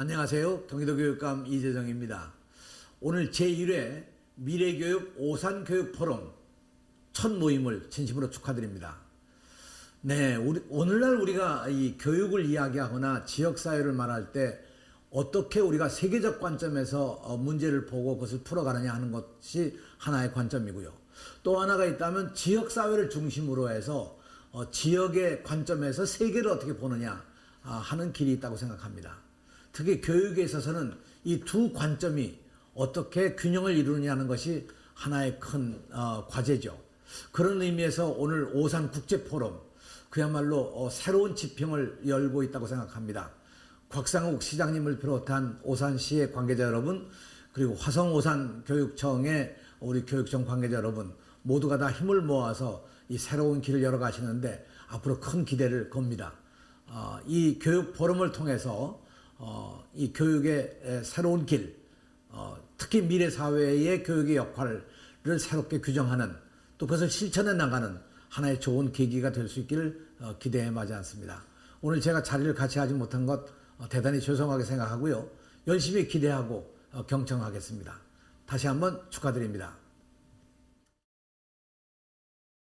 안녕하세요. 경기도 교육감 이재정입니다. 오늘 제1회 미래교육 오산교육 포럼 첫 모임을 진심으로 축하드립니다. 네, 우리, 오늘날 우리가 이 교육을 이야기하거나 지역사회를 말할 때 어떻게 우리가 세계적 관점에서 어, 문제를 보고 그것을 풀어가느냐 하는 것이 하나의 관점이고요. 또 하나가 있다면 지역사회를 중심으로 해서 어, 지역의 관점에서 세계를 어떻게 보느냐 아, 하는 길이 있다고 생각합니다. 특히 교육에 있어서는 이 두 관점이 어떻게 균형을 이루느냐는 것이 하나의 큰 어, 과제죠. 그런 의미에서 오늘 오산 국제 포럼 그야말로 어, 새로운 지평을 열고 있다고 생각합니다. 곽상욱 시장님을 비롯한 오산시의 관계자 여러분 그리고 화성 오산 교육청의 우리 교육청 관계자 여러분 모두가 다 힘을 모아서 이 새로운 길을 열어 가시는데 앞으로 큰 기대를 겁니다. 어, 이 교육 포럼을 통해서 어, 이 교육의 에, 새로운 길, 어, 특히 미래 사회의 교육의 역할을 새롭게 규정하는 또 그것을 실천해 나가는 하나의 좋은 계기가 될 수 있기를 어, 기대해 마지 않습니다. 오늘 제가 자리를 같이 하지 못한 것 어, 대단히 죄송하게 생각하고요. 열심히 기대하고 어, 경청하겠습니다. 다시 한번 축하드립니다.